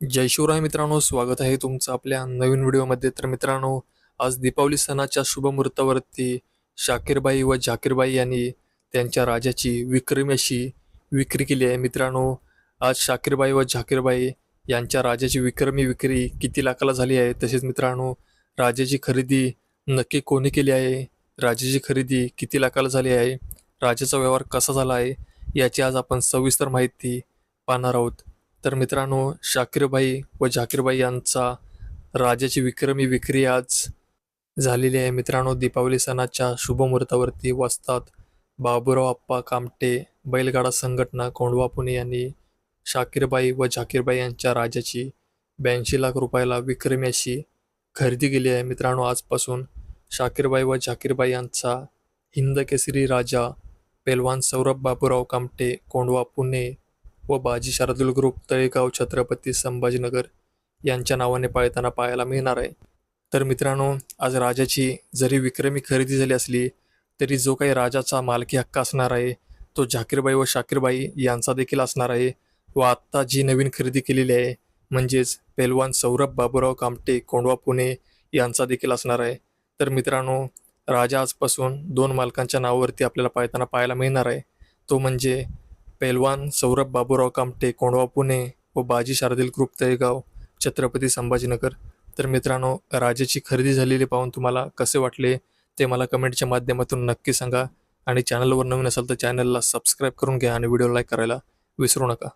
जय शिवराय मित्रांनो स्वागत आहे तुमचं आपल्या नवीन व्हिडिओमध्ये. तर मित्रांनो आज दीपावली सणाच्या शुभमुहूर्तावरती शाकीरबाई व झाकीरबाई यांनी त्यांच्या राजाची विक्रमी अशी विक्री केली आहे. मित्रांनो आज शाकीरबाई व झाकीरबाई यांच्या राजाची विक्रमी विक्री किती लाखाला झाली आहे? तसेच मित्रांनो राजाची खरेदी नक्की कोणी केली आहे? राजाची खरेदी किती लाखाला झाली आहे? राजाचा व्यवहार कसा झाला आहे? याची आज आपण सविस्तर माहिती पाहणार आहोत. तर मित्रांनो शाकीरबाई व झाकीरबाई यांचा राजाची विक्रमी विक्री आज झालेली आहे. मित्रांनो दीपावली सणाच्या शुभमुहूर्तावरती वस्तात बाबुराव आप्पा कामटे बैलगाडा संघटना कोंडवा पुणे यांनी शाकीरबाई व झाकीरबाई यांच्या राजाची ब्याऐंशी लाख रुपयाला विक्रमी अशी खरेदी केली आहे. मित्रांनो आजपासून शाकीरबाई व झाकीरबाई यांचा हिंद केसरी राजा पेलवान सौरभ बाबुराव कामटे कोंडवा पुणे व बाजी शार्दूल ग्रुप तळेगाव छत्रपती संभाजीनगर यांच्या नावाने पाळताना पाहायला मिळणार आहे. तर मित्रांनो आज राजाची जरी विक्रमी खरेदी झाली असली तरी जो काही राजाचा मालकी हक्क असणार आहे तो झाकीरबाई व शाकीरबाई यांचा देखील असणार आहे व आत्ता जी नवीन खरेदी केलेली आहे म्हणजेच पेलवान सौरभ बाबुराव कामटे कोंडवा पुणे यांचा देखील असणार आहे. तर मित्रांनो राजा आजपासून दोन मालकांच्या नावावरती आपल्याला पाळताना पाहायला मिळणार आहे. तो म्हणजे पेलवान सौरभ बाबूराव कामटे कोंडवा पुणे व बाजी शारदील ग्रुप तळेगाव छत्रपती संभाजीनगर. तर मित्रांनो राजाची खरेदी झालेली पाहून तुम्हाला कसे वाटले ते मला कमेंटच्या माध्यमातून नक्की सांगा आणि चॅनलवर नवीन असाल तर चॅनलला सबस्क्राईब करून घ्या आणि व्हिडिओ लाईक करायला विसरू नका.